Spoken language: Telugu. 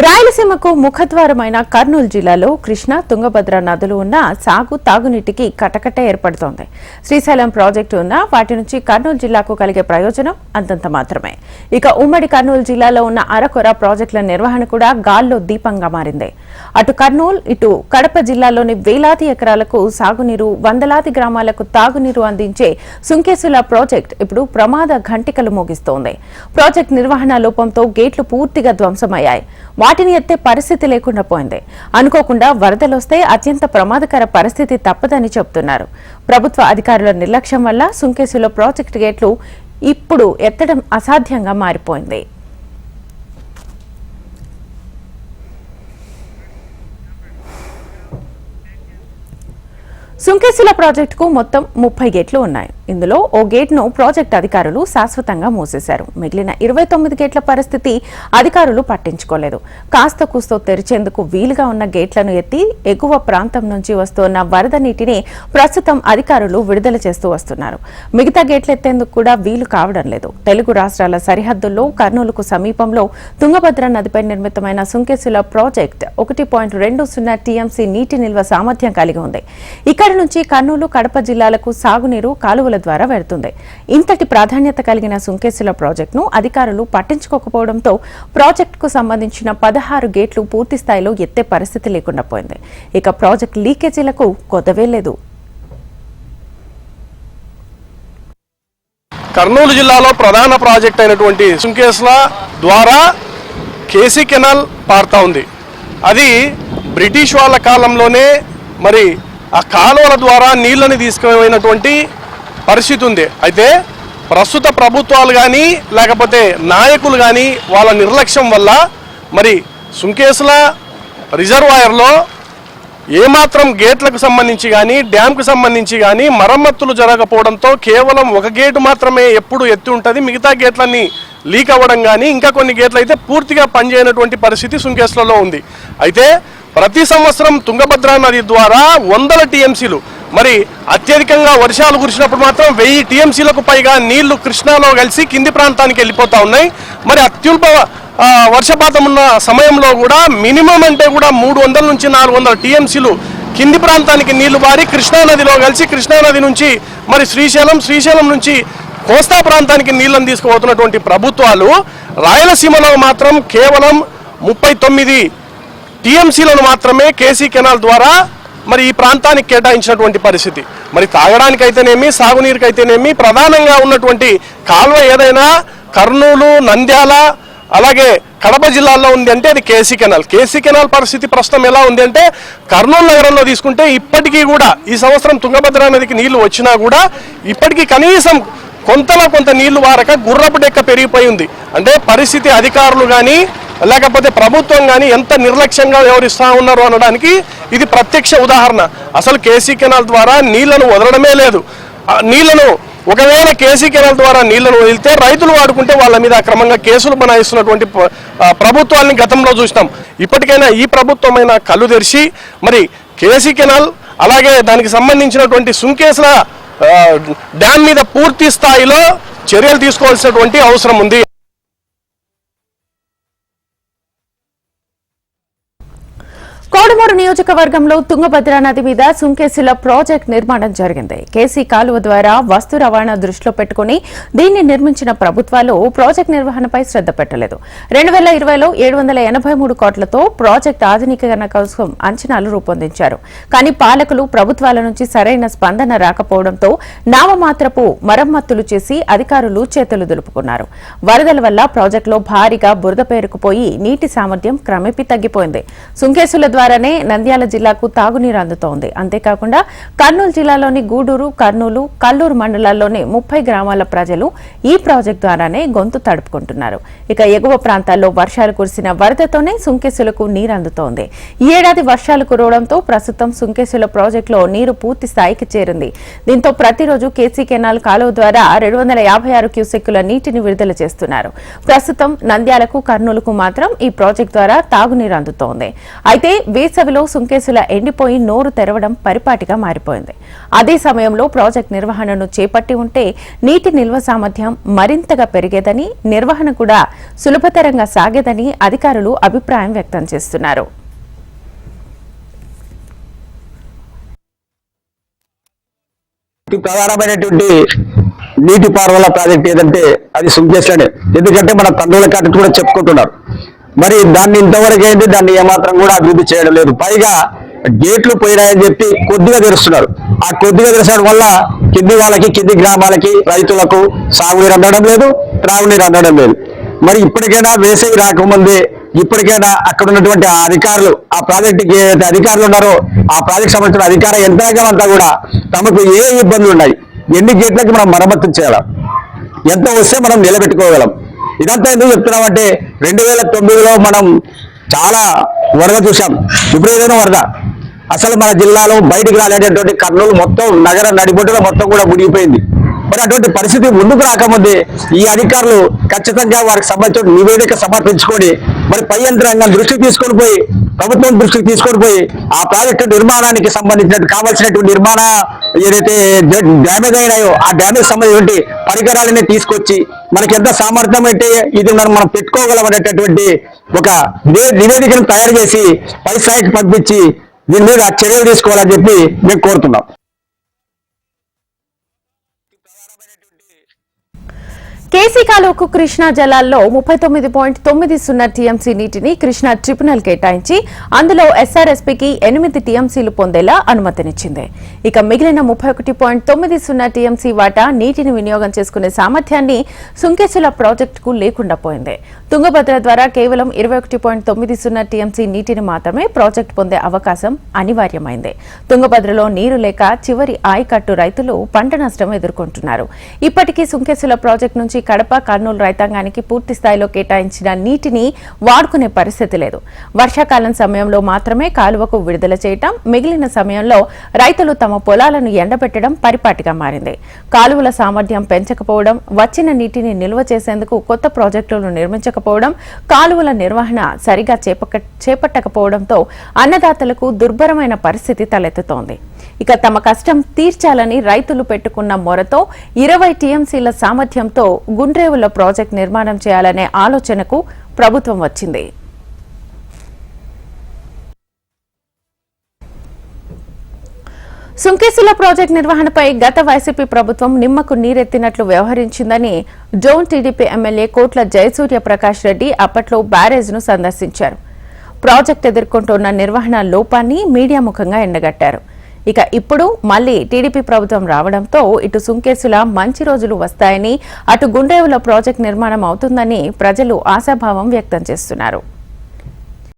రాయలసీమకు ముఖద్వారమైన కర్నూలు జిల్లాలో కృష్ణా తుంగభద్ర నదులు ఉన్న సాగు తాగునీటికి కటకట ఏర్పడుతోంది. శ్రీశైలం ప్రాజెక్టు ఉన్న వాటి నుంచి కర్నూలు జిల్లాకు కలిగే ప్రయోజనం అంతంత మాత్రమే. ఇక ఉమ్మడి కర్నూలు జిల్లాలో ఉన్న అరకొర ప్రాజెక్టుల నిర్వహణ కూడా గాల్లో దీపంగా మారింది. అటు కర్నూలు ఇటు కడప జిల్లాలోని వేలాది ఎకరాలకు సాగునీరు వందలాది గ్రామాలకు తాగునీరు అందించే సుంకేసుల ప్రాజెక్ట్ ఇప్పుడు ప్రమాద ఘంటికలు మోగిస్తోంది. ప్రాజెక్ట్ నిర్వహణ లోపంతో గేట్లు పూర్తిగా ధ్వంసమయ్యాయి. వాటిని ఎత్తే పరిస్థితి లేకుండా పోయింది. అనుకోకుండా వరదలొస్తే అత్యంత ప్రమాదకర పరిస్థితి తప్పదని చెబుతున్నారు. ప్రభుత్వ అధికారుల నిర్లక్ష్యం వల్ల సుంకేసులో ప్రాజెక్టు గేట్లు ఇప్పుడు ఎత్తడం అసాధ్యంగా మారిపోయింది. సుంకేసుల ప్రాజెక్టుకు మొత్తం ముప్పై గేట్లు ఉన్నాయి. ఇందులో ఓ గేట్ను ప్రాజెక్ట్ అధికారులు శాశ్వతంగా మూసేశారు. మిగిలిన ఇరవై తొమ్మిది గేట్ల పరిస్థితి అధికారులు పట్టించుకోలేదు. కాస్త కూస్తో తెరిచేందుకు వీలుగా ఉన్న గేట్లను ఎత్తి ఎగువ ప్రాంతం నుంచి వస్తున్న వరద నీటిని ప్రస్తుతం అధికారులు విడుదల చేస్తూ వస్తున్నారు. మిగతా గేట్లు ఎత్తేందుకు కూడా వీలు కావడం లేదు. తెలుగు రాష్ట్రాల సరిహద్దుల్లో కర్నూలుకు సమీపంలో తుంగభద్ర నదిపై నిర్మితమైన సుంకేసుల ప్రాజెక్ట్ ఒకటి పాయింట్ రెండు సున్నా టీఎంసీ నీటి నిల్వ సామర్థ్యం కలిగి ఉంది. ఇక్కడి నుంచి కర్నూలు కడప జిల్లాలకు సాగునీరు కాలువల ద్వారా వెళ్తుంది. ఇంతటి ప్రాధాన్యత కలిగిన సుంకేసుల ప్రాజెక్టును అధికారులు పట్టించుకోకపోవడంతో ప్రాజెక్టుకు సంబంధించిన పదహారు గేట్లు పూర్తి స్థాయిలో ఎత్తే పరిస్థితి లేకుండా పోయింది. ఇక ప్రాజెక్ట్ లీకేజీలకు కొదవే లేదు. కర్నూలు జిల్లాలో ప్రధాన ప్రాజెక్ట్ అయినటువంటి సుంకేసుల ద్వారా కేసీ కెనాల్ పారుతా ఉంది. అది బ్రిటిష్ వాళ్ళ కాలంలోనే మరి ఆ కాలువల ద్వారా నీళ్ళని తీసుకుపోయినటువంటి పరిస్థితి ఉంది. అయితే ప్రస్తుత ప్రభుత్వాలు కానీ లేకపోతే నాయకులు కానీ వాళ్ళ నిర్లక్ష్యం వల్ల మరి సుంకేసుల రిజర్వాయర్లో ఏమాత్రం గేట్లకు సంబంధించి కానీ డ్యామ్కు సంబంధించి కానీ మరమ్మతులు జరగకపోవడంతో కేవలం ఒక గేటు మాత్రమే ఎప్పుడు ఎత్తి ఉంటుంది. మిగతా గేట్లన్నీ లీక్ అవ్వడం కానీ ఇంకా కొన్ని గేట్లు అయితే పూర్తిగా పనిచేయనటువంటి పరిస్థితి సుంకేశ్లలో ఉంది. అయితే ప్రతి సంవత్సరం తుంగభద్రా నది ద్వారా వందల టీఎంసీలు మరి అత్యధికంగా వర్షాలు కురిసినప్పుడు మాత్రం వెయ్యి టీఎంసీలకు పైగా నీళ్ళు కృష్ణాలో కలిసి కింది ప్రాంతానికి వెళ్ళిపోతా ఉన్నాయి. మరి అత్యుల్ప వర్షపాతం ఉన్న సమయంలో కూడా మినిమం అంటే కూడా మూడు వందల నుంచి నాలుగు వందల టీఎంసీలు కింది ప్రాంతానికి నీళ్ళు బారి కృష్ణానదిలో కలిసి కృష్ణానది నుంచి మరి శ్రీశైలం శ్రీశైలం నుంచి కోస్తా ప్రాంతానికి నీళ్ళను తీసుకుపోతున్నటువంటి ప్రభుత్వాలు రాయలసీమలో మాత్రం కేవలం ముప్పై తొమ్మిది టీఎంసీలను మాత్రమే కేసీ కెనాల్ ద్వారా మరి ఈ ప్రాంతానికి కేటాయించినటువంటి పరిస్థితి. మరి తాగడానికైతేనేమి సాగునీరుకైతేనేమి ప్రధానంగా ఉన్నటువంటి కాలువ ఏదైనా కర్నూలు నంద్యాల అలాగే కడప జిల్లాలో ఉంది అంటే అది కేసీ కెనాల్. కేసీ కెనాల్ పరిస్థితి ప్రస్తుతం ఎలా ఉంది అంటే కర్నూలు నగరంలో తీసుకుంటే ఇప్పటికీ కూడా ఈ సంవత్సరం తుంగభద్ర నదికి నీళ్ళు వచ్చినా కూడా ఇప్పటికీ కనీసం కొంతలో కొంత నీళ్ళు వారక గుర్రపు డెక్క పెరిగిపోయి ఉంది. అంటే పరిస్థితి అధికారులు కానీ లేకపోతే ప్రభుత్వం కానీ ఎంత నిర్లక్ష్యంగా వ్యవహరిస్తూ ఉన్నారు అనడానికి ఇది ప్రత్యక్ష ఉదాహరణ. అసలు కేసీ కెనాల్ ద్వారా నీళ్ళను వదలడమే లేదు. నీళ్ళను ఒకవేళ కేసీ కెనాల్ ద్వారా నీళ్ళను వదిలితే రైతులు వాడుకుంటే వాళ్ళ మీద అక్రమంగా కేసులు బనాయిస్తున్నటువంటి ప్రభుత్వాన్ని గతంలో చూసినాం. ఇప్పటికైనా ఈ ప్రభుత్వమైన కళ్ళు తెరిచి మరి కేసీ కెనాల్ అలాగే దానికి సంబంధించినటువంటి సుంకేసుల డ్యామ్ మీద పూర్తి స్థాయిలో చర్యలు తీసుకోవాల్సినటువంటి అవసరం ఉంది. నియోజకవర్గంలో తుంగభద్ర నది మీద సుంకేసుల ప్రాజెక్ట్ నిర్మాణం జరిగింది. కేసీ కాలువ ద్వారా వస్తు రవాణా దృష్టిలో పెట్టుకుని దీన్ని నిర్మించిన ప్రభుత్వాలు ప్రాజెక్ట్ నిర్వహణపై శ్రద్ధ పెట్టలేదు. రెండు వేల ఇరవైలో ఏడు వందల ఎనభై మూడు కోట్లతో ప్రాజెక్ట్ ఆధునికీకరణ కోసం అంచనాలు రూపొందించారు. కానీ పాలకులు ప్రభుత్వాల నుంచి సరైన స్పందన రాకపోవడంతో నామమాత్రపు మరమ్మతులు చేసి అధికారులు చేతులు దులుపుకున్నారు. వరదల వల్ల ప్రాజెక్టులో భారీగా బురద పేరుకుపోయి నీటి సామర్థ్యం క్రమేపీ తగ్గిపోయింది. సుంకేసుల ద్వారానే నంద్యాల జిల్లాకు తాగునీరు అందుతోంది. అంతేకాకుండా కర్నూలు జిల్లాలోని గూడూరు కర్నూలు కల్లూరు మండలాల్లోని ముప్పై గ్రామాల ప్రజలు ఈ ప్రాజెక్టు ద్వారానే గొంతు తడుపుకుంటున్నారు. ఇక ఎగువ ప్రాంతాల్లో వర్షాలు కురిసిన వరదతోనే సుంకేసులకు నీరు అందుతోంది. ఈ ఏడాది వర్షాలు కురవడంతో ప్రస్తుతం సుంకేసుల ప్రాజెక్టులో నీరు పూర్తి స్థాయికి చేరింది. దీంతో ప్రతిరోజు కేసీ కెనాల్ కాలువ ద్వారా రెండు వందల యాభై ఆరు క్యూసెక్కుల నీటిని విడుదల చేస్తున్నారు. ప్రస్తుతం నంద్యాలకు కర్నూలుకు మాత్రం ఈ ప్రాజెక్టు ద్వారా తాగునీరు అందుతోంది. అయితే వేసవిలో సుంకేసుల ఎండిపోయి నోరు తెరవడం పరిపాటిగా మారిపోయింది. అదే సమయంలో ప్రాజెక్ట్ నిర్వహణను చేపట్టి ఉంటే నీటి నిల్వ సామర్థ్యం మరింతగా పెరిగేదని నిర్వహణ కూడా సులభతరంగా సాగేదని అధికారులు అభిప్రాయం వ్యక్తం చేస్తున్నారు. ప్రధానమైనటువంటి నీటి పారుదల ప్రాజెక్ట్ ఏదంటే అది సుంకేశ్వరే ఎందుకంటే మన తండ్రుల కాటి కూడా చెప్పుకుంటున్నారు. మరి దాన్ని ఇంతవరకు ఏంటి? దాన్ని ఏమాత్రం కూడా అభివృద్ధి చేయడం లేదు. పైగా గేట్లు పోయినాయని చెప్పి కొద్దిగా తెరుస్తున్నారు ఆ కొద్దిగా తెరచడం వల్ల కింది వాళ్ళకి కింది గ్రామాలకి రైతులకు సాగునీరు అందడం లేదు త్రాగునీరు అందడం లేదు. మరి ఇప్పటికైనా వేసవి రాకముందే ఇప్పటికైనా అక్కడ ఉన్నటువంటి ఆ అధికారులు ఆ ప్రాజెక్టుకి ఏదైతే అధికారులు ఉన్నారో ఆ ప్రాజెక్ట్ సంబంధించిన అధికార యంత్రాంగం అంతా కూడా తమకు ఏ ఇబ్బందులు ఉన్నాయి? ఎన్ని గేట్లకి మనం మరమ్మతు చేయాలి? ఎంత వస్తే మనం నిలబెట్టుకోగలం? ఇదంతా ఎందుకు చెప్తున్నామంటే రెండు వేల తొమ్మిదిలో మనం చాలా వరద చూసాం ఇప్పుడు ఏదైనా వరద. అసలు మన జిల్లాలో బయటికి రాలేటటువంటి కర్నూలు మొత్తం నగర నడిబొట్టులో మొత్తం కూడా మునిగిపోయింది. మరి అటువంటి పరిస్థితి ముందుకు రాకముందే ఈ అధికారులు ఖచ్చితంగా వారికి సంబంధించిన నివేదిక సమర్పించుకొని మరి పై యంత్రాంగం దృష్టికి తీసుకొని పోయి ప్రభుత్వం దృష్టికి తీసుకొని పోయి ఆ ప్రాజెక్టు నిర్మాణానికి సంబంధించిన కావాల్సినటువంటి నిర్మాణ ఏదైతే డ్యామేజ్ అయినాయో ఆ డ్యామేజ్ సంబంధించిన పరికరాలని తీసుకొచ్చి మనకి ఎంత సామర్థ్యం అయితే ఇది మనం మనం పెట్టుకోగలం అనేటటువంటి ఒక నివేదికను తయారు చేసి పై స్థాయికి పంపించి దీని మీద చర్యలు తీసుకోవాలని చెప్పి మేము కోరుతున్నాం. కేసీ కాలువకు కృష్ణా జలాల్లో ముప్పై తొమ్మిది పాయింట్ తొమ్మిది సున్నా టీఎంసీ నీటిని కృష్ణా ట్రిబ్యునల్ కేటాయించి అందులో ఎస్ఆర్ఎస్పీకి ఎనిమిది టీఎంసీలు పొందేలా అనుమతినిచ్చింది. ఇక మిగిలిన ముప్పై ఒకటి పాయింట్ తొమ్మిది సున్నా టీఎంసీ వాటా నీటిని వినియోగం చేసుకునే సామర్థ్యాన్ని సుంకేసుల ప్రాజెక్టుకు లేకుండా పోయింది. తుంగభద్ర ద్వారా కేవలం ఇరవై ఒకటి పాయింట్ తొమ్మిది సున్నా టీఎంసీ నీటిని మాత్రమే ప్రాజెక్టు పొందే అవకాశం అనివార్యమైంది. తుంగభద్రలో నీరు లేక చివరి ఆయకట్టు రైతులు పంట నష్టం ఎదుర్కొంటున్నారు. ఇప్పటికీ సుంకేసుల ప్రాజెక్టు నుంచి కడప కర్నూలు రైతాంగానికి పూర్తి స్థాయిలో కేటాయించిన నీటిని వాడుకునే పరిస్థితి లేదు. వర్షాకాలం సమయంలో మాత్రమే కాలువకు విడుదల చేయటం మిగిలిన సమయంలో రైతులు తమ పొలాలను ఎండబెట్టడం పరిపాటిగా మారింది. కాలువల సామర్థ్యం పెంచకపోవడం వచ్చిన నీటిని నిల్వ చేసేందుకు కొత్త ప్రాజెక్టులను నిర్మించకపోవడం కాలువల నిర్వహణ సరిగా చేపక- చేపట్టకపోవడంతో అన్నదాతలకు దుర్భరమైన పరిస్థితి తలెత్తుతోంది. ఇక తమ కష్టం తీర్చాలని రైతులు పెట్టుకున్న మొరతో ఇరవై టీఎంసీల సామర్థ్యంతో గుండ్రేవుల ప్రాజెక్ట్ నిర్మాణం చేయాలనే ఆలోచనకు ప్రభుత్వం వచ్చింది. సుంకేసుల ప్రాజెక్ట్ నిర్వహణపై గత వైసీపీ ప్రభుత్వం నిమ్మకు నీరెత్తినట్లు వ్యవహరించిందని zone TDP MLA Kotla Jayasurya Prakash Reddy అప్పట్లో బ్యారేజ్ను సందర్శించారు. ప్రాజెక్ట్ ఎదుర్కొంటున్న నిర్వహణ లోపాన్ని మీడియా ముఖంగా ఎండగట్టారు. ఇక ఇప్పుడు మళ్ళీ టీడీపీ ప్రభుత్వం రావడంతో ఇటు సుంకేసుల మంచి రోజులు వస్తాయని అటు గుండేవుల ప్రాజెక్ట్ నిర్మాణం అవుతుందని ప్రజలు ఆశాభావం వ్యక్తం చేస్తున్నారు.